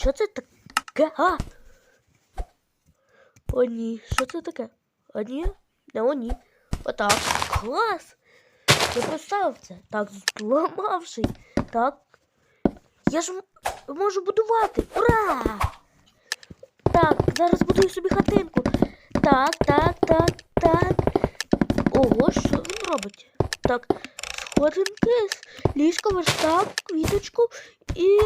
Що це таке? А? О, ні, що це таке? А ні? Не о, ні. Отак. Клас! Я поставив це. Так, зламавши. Так. Я ж можу будувати. Ура! Так, зараз будую собі хатинку. Так, так, так, так. Ого, що він робить? Так, сходинки, ліжко, верстак, квіточку і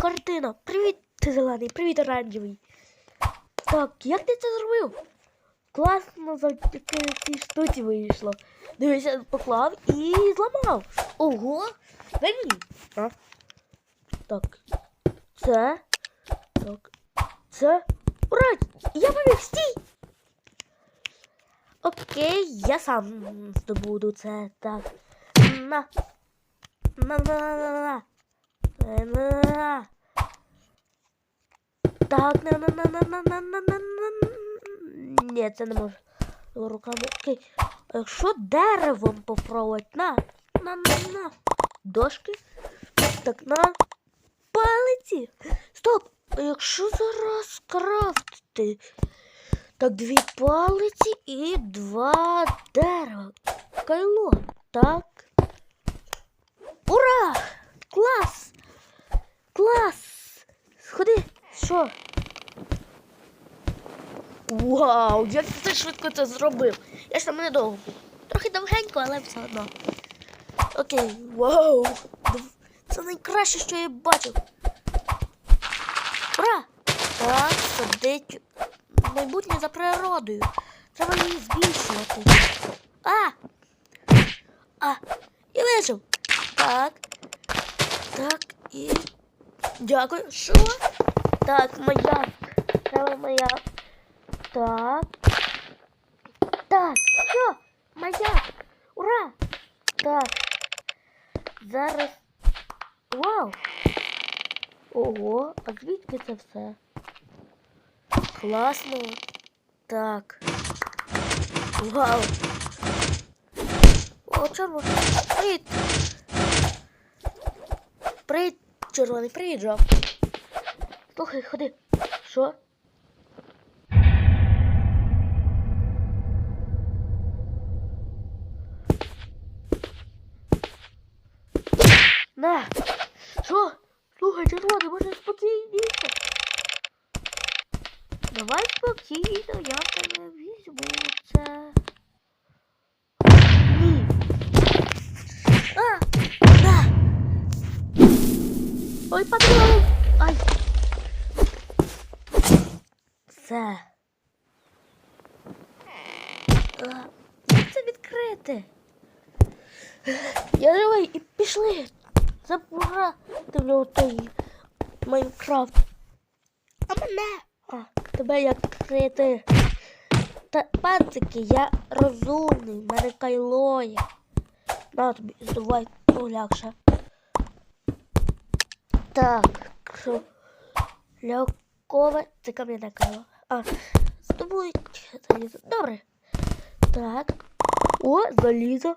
картина. Привіт, ти зелений, привіт, оранжевий. Так, як ти це зробив? Класно завдяки цій штуці вийшло. Дивися, поклав і зламав. Ого! Мені. А? Так. Це. Так. Це. Ура! Я побіг, стій! Окей, я сам здобуду це. Так. На. На на на на на. Е, на на. Так, на на на на на на на на на Ні, це не можу. Руками. Окей. А якщо деревом попробувати? На. На на на. Дошки. Так, на. Палиці. Стоп! А якщо зараз крафтити? Так, дві палиці і два дерева. Кайло. Так. Ура! Клас! Клас! Що? Вау, як ти швидко це зробив? Я ж там недовго був. Трохи довгенько, але все одно. Окей, вау! Це найкраще, що я бачив. Ура! Так, садить майбутнє за природою. Треба її збільшувати. А! А! І вижив. Так. Так, і. Дякую. Що? Так, маяк. Треба маяк. Так. Так, що? Маяк. Ура! Так. Зараз. Вау! Ого, а звідки це все? Класно. Так. Вау. О, чорно. Привіт. Привіт, червоний, привіт, Джо. Слухай, ходи. Що? На! Що? Слухай, червоний, може спокійніше? Давай спокійно, я тебе візьму це. Ні. А! На! Ой, патрон! Ай! Все. Як це відкрити? Я живий і пішли. Забрати в нього той Майнкрафт. А мене? А, тебе як відкрити? Та пацики, я розумний, в мене кайло є. На тобі, здувай полягше. Так, що? Лякове, це кам'яне кайло. А, здобуй залізо. Добре. Так. О, залізо.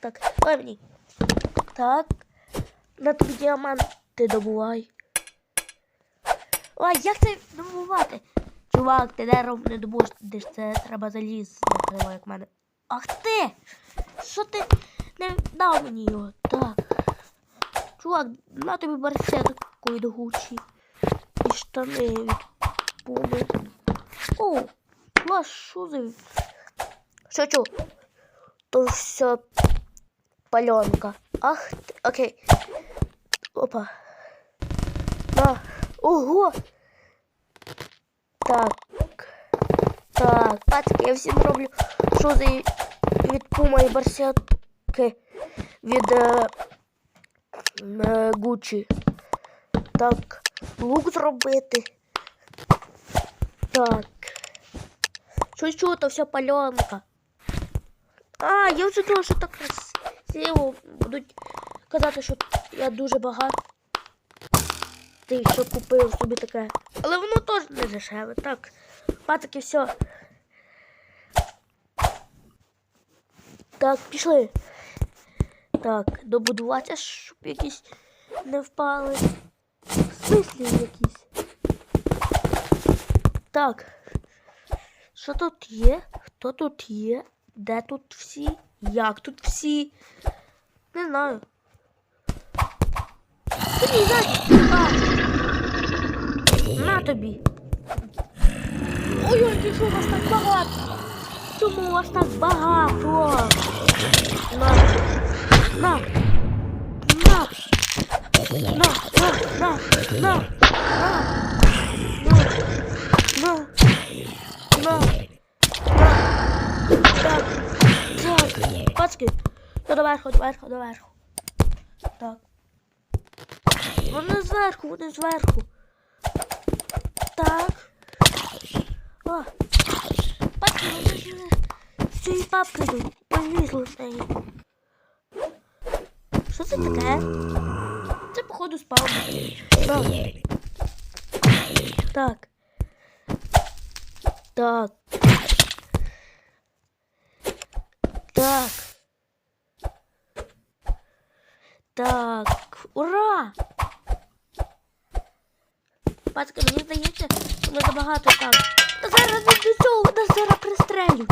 Так, дай мені. Так. На тобі діаманти добувай. Ой, як це добувати? Чувак, ти дерев не добудеш, це треба заліз, як як мене. Ах ти! Що ти не дав мені його? Так. Чувак, на тобі барсетку від Гучі. І штани від Пуми. О, за... Шучу. То все паленка. Ах окей. Опа. На. Ого! Так. Так, пацки, я всім роблю шузи від пума і барсетки від е, е, Гучі. Так, лук зробити. Так. Що, то все паленка. А, я вже думала, що так красиво. Будуть казати, що я дуже багатий, що купив собі таке. Але воно теж не дешеве. Так, патики, все. Так, пішли. Так, добудуватися, щоб якісь не впали. В смислі якісь. Так. Що тут є? Хто тут є? Де тут всі? Як тут всі? Не знаю. На тобі. Ой-ой, чому вас так багато? Чому вас так багато? На. На. На. На. На. На. На. На. На. На. Так. Так. Пацки. Ну, доверху, доверху, доверху. Так. Вони зверху, вони зверху. Так. О. Пацки, вони ж з цією папкою полізли з неї. Що це таке? Це, походу, спав. Так. Так. Так. Так. Так. Ура! Пацки, мені здається, що ми забагато там. Та зараз від цього нас зараз пристрелю.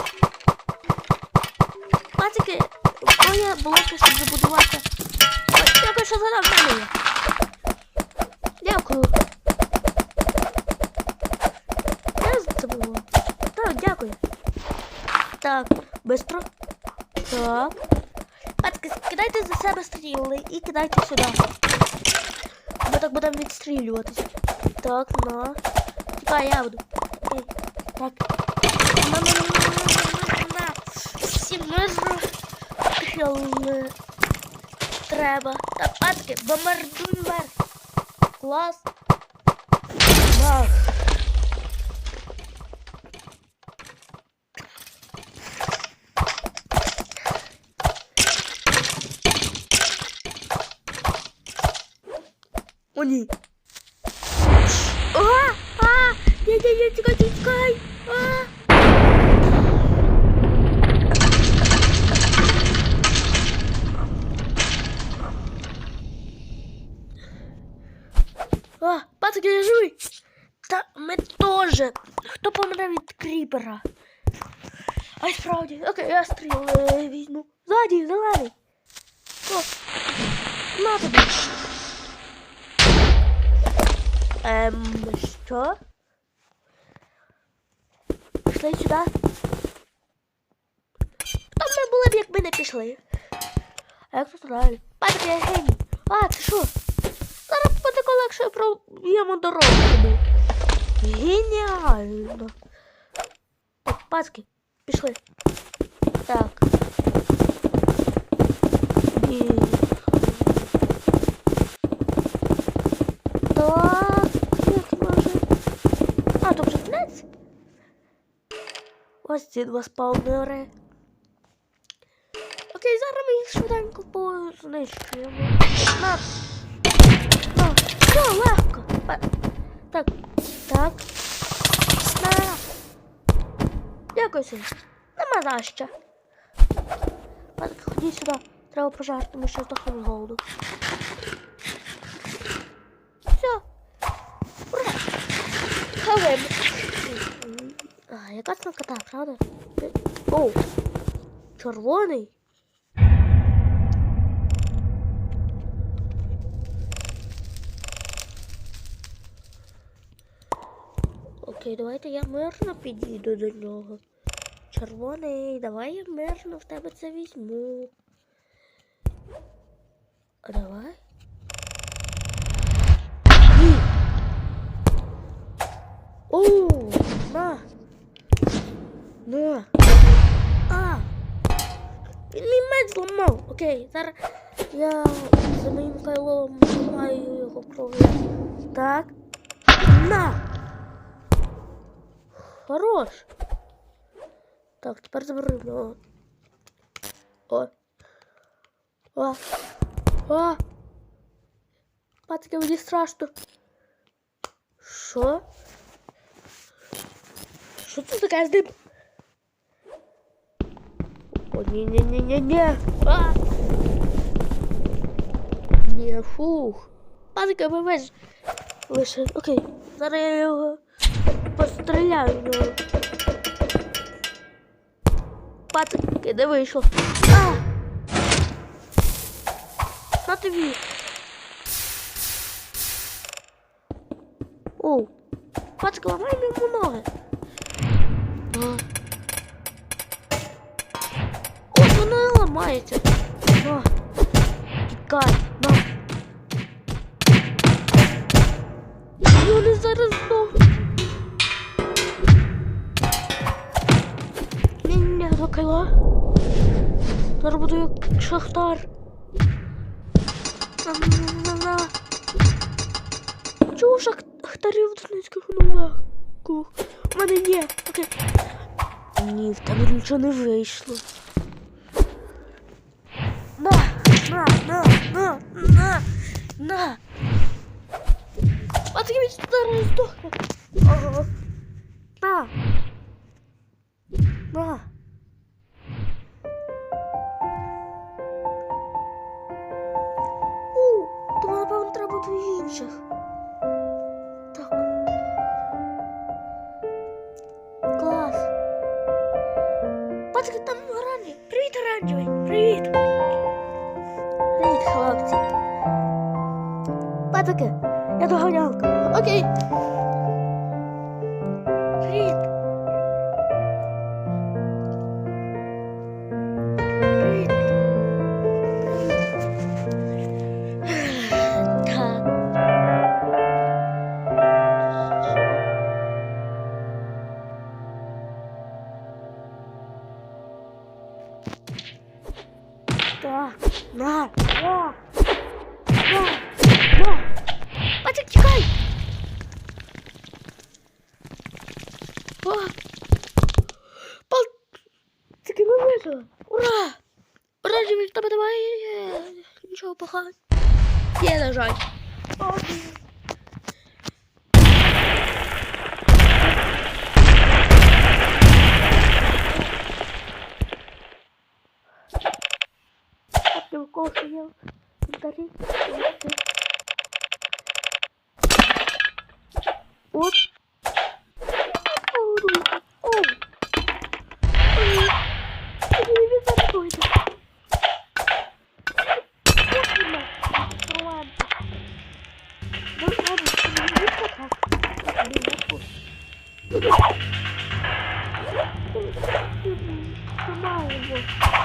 Пацики, моє блоки, щоб забудувати. Дякую, що згадав мене. Дякую. Я забула. Так, дякую. Так, бистро. Так. Пацки, кидайте за себе стріли і кидайте сюди. Ми так будемо відстрілюватися. Так, на. Тікай, я буду. Окей. Так. На, на, на, на, на, на, на. Всі можна. Не треба. Так, пацки, бомбардуй вверх. Клас. Так. О, ні. А! А! Ні, ні, ні, тікай, тікай! А! А, пацки, я живий! Та ми теж. Хто помре від кріпера? Ай, справді. Окей, я стріл е, візьму. Ззаді, зелений. О, на тобі. Ем, що? Пішли сюди. Там ми були б, як ми не пішли. А як тут далі? Патик, я геній. А, це що? Зараз буде легше проб'ємо дорогу туди. Геніально. Так, пацки, пішли. Так. І... Так, як може. А, то вже кінець? Ось ці два спаунери. Окей, зараз ми їх швиденько познищуємо. На. На. Все, легко. Так, так. На. Дякую сильно. Нема за що. Ходіть сюди. Треба пожарити, ми ще здохнемо голоду. Все. Ура! Хавим. А, яка це кота, правда? О, червоний. Окей, давайте я мирно підійду до нього. Червоний, давай я мирно в тебе це візьму. Давай. Ні. О, на. На. А. Він мій меч. Окей, зараз я за моїм кайлом зламаю його кров'ю. Так. На. Хорош. Так, тепер заберу в нього. О. А. А. Пацки, мені страшно. Що? Що це таке з ним? О, ні. А! Ні, фух. Ми весь лише. Окей. Зараз я його постріляю в нього. Пацки, де вийшло? А! На тобі. О, пацки, ламай йому ноги. Ламається. На. Тікай, на. Зараз знову. Ні-ні, до. Зараз буду як шахтар. На-на-на-на. Чого шахтарів в Донецьких новах? У мене є. Окей. Ні, в тебе нічого не вийшло. на, на, на, на. А ти він зараз здохне. Ага. На. На. У, тому напевно треба до інших. Так. Клас. Пацки, там оранжевий. Привіт, оранжевий. Привіт. Привіт, Пацки, я доганялка. Окей. Привіт. Привіт. Так. Так, на, на, Пацик, тікай! О! Пал... Таки ми вижили! Ура! Ура, живі, в тебе немає нічого поганого. Є, на жаль. О, ні. А ти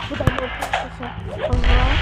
Bu da yok. Allah.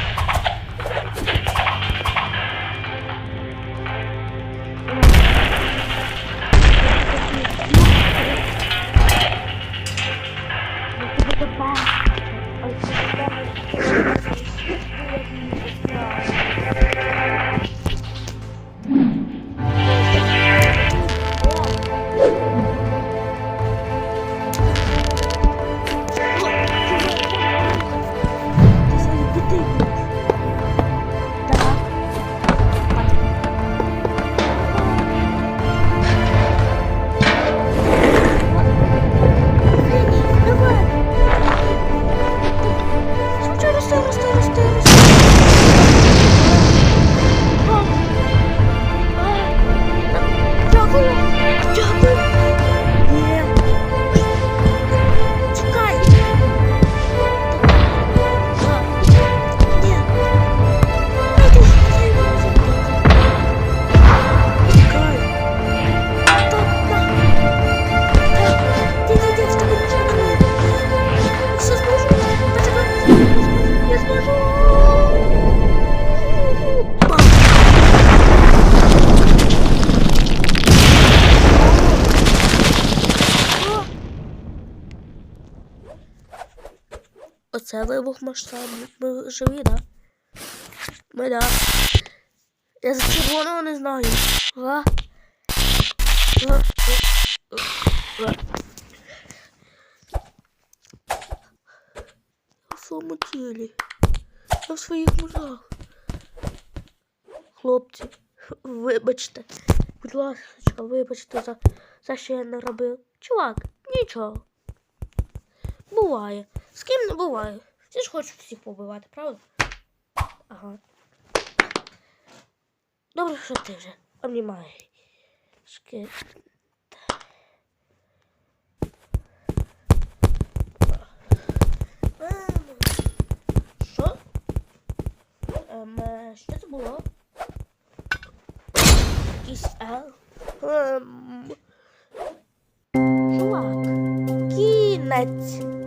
Вибух масштабний. Ми живі, да? Ми да. Я за червоного не знаю. А? А? А? В своєму все в своїх мужах. Хлопці, вибачте. Будь ласка, вибачте за, за що я не робив. Чувак, нічого. Буває. З ким не буває. Всі ж хочуть всіх побивати, правда? Ага. Добре, що ти вже обнімаєш. Що? Ем, що це було? Якийсь Ел. Ем. Чувак. Кінець.